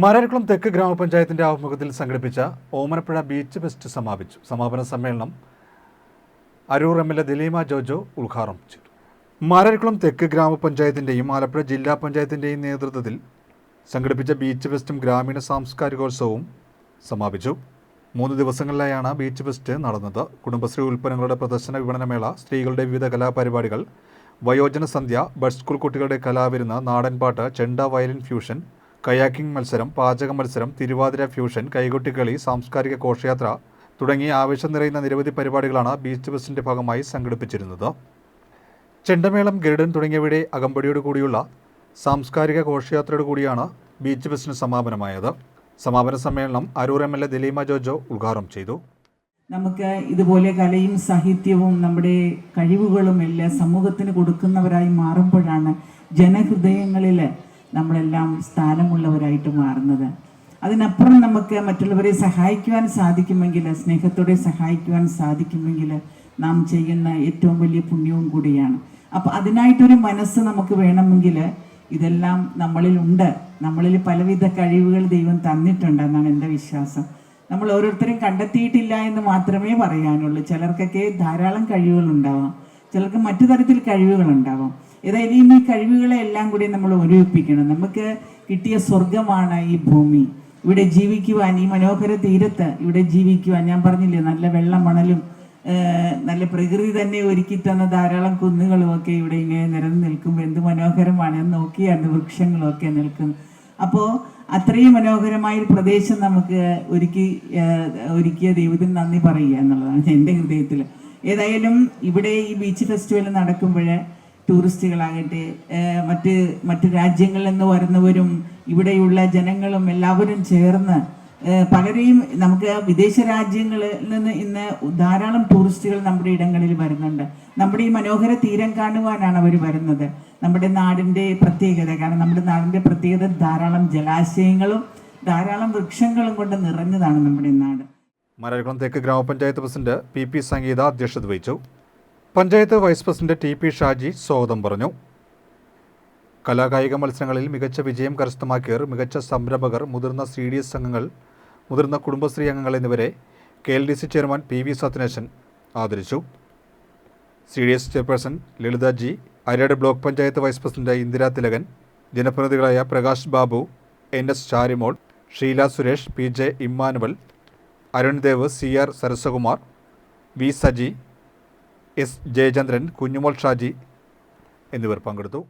മരക്കുളം തെക്ക് ഗ്രാമപഞ്ചായത്തിന്റെ ആഭിമുഖ്യത്തിൽ സംഘടിപ്പിച്ച ഓമനപ്പുഴ ബീച്ച് ഫെസ്റ്റ് സമാപിച്ചു. സമാപന സമ്മേളനം Aroor M L A Dileema Jojo ഉദ്ഘാടനം ചെയ്തു. മരക്കുളം തെക്ക് ഗ്രാമപഞ്ചായത്തിന്റെയും ആലപ്പുഴ ജില്ലാ പഞ്ചായത്തിന്റെയും നേതൃത്വത്തിൽ സംഘടിപ്പിച്ച ബീച്ച് ഫെസ്റ്റും ഗ്രാമീണ സാംസ്കാരികോത്സവവും സമാപിച്ചു. മൂന്ന് ദിവസങ്ങളിലായാണ് ബീച്ച് ഫെസ്റ്റ് നടന്നത്. കുടുംബശ്രീ ഉൽപ്പന്നങ്ങളുടെ പ്രദർശന വിപണനമേള സ്ത്രീകളുടെ വിവിധ കലാപരിപാടികൾ വയോജന സന്ധ്യ ബഡ് സ്കൂൾ കുട്ടികളുടെ കലാവിരുന്ന് നാടൻപാട്ട് ചെണ്ട വയലിൻ ഫ്യൂഷൻ കയാക്കിംഗ് മത്സരം പാചക മത്സരം തിരുവാതിര ഫ്യൂഷൻ കൈകൊട്ടിക്കളി സാംസ്കാരിക ഘോഷയാത്ര തുടങ്ങി ആവേശം നിറയുന്ന നിരവധി പരിപാടികളാണ് ബീച്ച് ഫെസ്റ്റിന്റെ ഭാഗമായി സംഘടിപ്പിച്ചിരുന്നത്. ചെണ്ടമേളം ഗരുഡൻ തുടങ്ങിയവയുടെ അകമ്പടിയോടു കൂടിയുള്ള സാംസ്കാരിക ഘോഷയാത്രയോട് കൂടിയാണ് ബീച്ച് ഫെസ്റ്റിന് സമാപനമായത്. സമാപന സമ്മേളനം Aroor M L A Dileema Jojo ഉദ്ഘാടനം ചെയ്തു. നമുക്ക് ഇതുപോലെ കലയും സാഹിത്യവും നമ്മുടെ കഴിവുകളും എല്ലാം സമൂഹത്തിന് കൊടുക്കുന്നവരായി മാറുമ്പോഴാണ് ജനഹൃദയങ്ങളിൽ നമ്മളെല്ലാം സ്ഥാനമുള്ളവരായിട്ട് മാറുന്നത്. അതിനപ്പുറം നമുക്ക് മറ്റുള്ളവരെ സഹായിക്കുവാൻ സാധിക്കുമെങ്കിൽ സ്നേഹത്തോടെ സഹായിക്കുവാൻ സാധിക്കുമെങ്കിൽ നാം ചെയ്യുന്ന ഏറ്റവും വലിയ പുണ്യവും കൂടിയാണ്. അപ്പോൾ അതിനായിട്ടൊരു മനസ്സ് നമുക്ക് വേണമെങ്കിൽ ഇതെല്ലാം നമ്മളിലുണ്ട് നമ്മളിൽ പലവിധ കഴിവുകൾ ദൈവം തന്നിട്ടുണ്ട് എന്നാണ് എന്റെ വിശ്വാസം. നമ്മൾ ഓരോരുത്തരും കണ്ടെത്തിയിട്ടില്ല എന്ന് മാത്രമേ പറയാനുള്ളൂ. ചിലർക്കൊക്കെ ധാരാളം കഴിവുകൾ ഉണ്ടാവാം. ചിലർക്ക് മറ്റു തരത്തിൽ കഴിവുകൾ ഉണ്ടാവാം. ഏതായാലും ഈ കഴിവുകളെ എല്ലാം കൂടി നമ്മൾ ഒരുമിപ്പിക്കണം. നമുക്ക് കിട്ടിയ സ്വർഗമാണ് ഈ ഭൂമി. ഇവിടെ ജീവിക്കുവാൻ ഈ മനോഹര തീരത്ത് ഇവിടെ ജീവിക്കുവാൻ ഞാൻ പറഞ്ഞില്ലേ നല്ല വെള്ളം മണലും നല്ല പ്രകൃതി തന്നെ ഒരുക്കി തന്ന ധാരാളം കുന്നുകളും ഒക്കെ ഇവിടെ ഇങ്ങനെ നിരന്ന് നിൽക്കുമ്പോൾ എന്ത് മനോഹരമാണ്. എന്ന് നോക്കിയാണ് വൃക്ഷങ്ങളും ഒക്കെ നിൽക്കുന്നത് അപ്പോൾ അത്രയും മനോഹരമായ ഒരു പ്രദേശം നമുക്ക് ഒരുക്കി ഒരുക്കിയ ദൈവത്തിന് നന്ദി പറയുക എന്നുള്ളതാണ് എന്റെ ഹൃദയത്തിൽ. ഏതായാലും ഇവിടെ ഈ ബീച്ച് ഫെസ്റ്റിവൽ നടക്കുമ്പോൾ ടൂറിസ്റ്റുകളാകട്ടെ മറ്റ് മറ്റ് രാജ്യങ്ങളിൽ നിന്ന് വരുന്നവരും ഇവിടെയുള്ള ജനങ്ങളും എല്ലാവരും ചേർന്ന് പലരെയും നമുക്ക് വിദേശ രാജ്യങ്ങളിൽ നിന്ന് ഇന്ന് ധാരാളം ടൂറിസ്റ്റുകൾ നമ്മുടെ ഇടങ്ങളിൽ വരുന്നുണ്ട്. നമ്മുടെ ഈ മനോഹര തീരം കാണുവാനാണ് അവർ വരുന്നത്. നമ്മുടെ നാടിന്റെ പ്രത്യേകത കാരണം നമ്മുടെ നാടിന്റെ പ്രത്യേകത ധാരാളം ജലാശയങ്ങളും ധാരാളം വൃക്ഷങ്ങളും കൊണ്ട് നിറഞ്ഞതാണ് നമ്മുടെ നാട്. മരക്കുളം തെക്ക് ഗ്രാമപഞ്ചായത്ത് പ്രസിഡന്റ് പി പി സംഗീത അധ്യക്ഷത വഹിച്ചു. Panchayat vice president T P Shaji സ്വാഗതം പറഞ്ഞു. കലാകായിക മത്സരങ്ങളിൽ മികച്ച വിജയം കരസ്ഥമാക്കിയവർ മികച്ച സംരംഭകർ മുതിർന്ന സി ഡി എസ് അംഗങ്ങൾ മുതിർന്ന കുടുംബശ്രീ അംഗങ്ങൾ എന്നിവരെ K L D C chairman P V Sathyaneshan ആദരിച്ചു. C D S chairperson Lalitha G Ariyad block panchayat vice president Indira Thilakan ജനപ്രതിനിധികളായ Prakash Babu N S Sharimol Sheela Suresh P J Immanuel Arundev C R Sarasakumar V Saji S Jayachandran Kunjumol Shaji എന്നിവർ പങ്കെടുത്തു.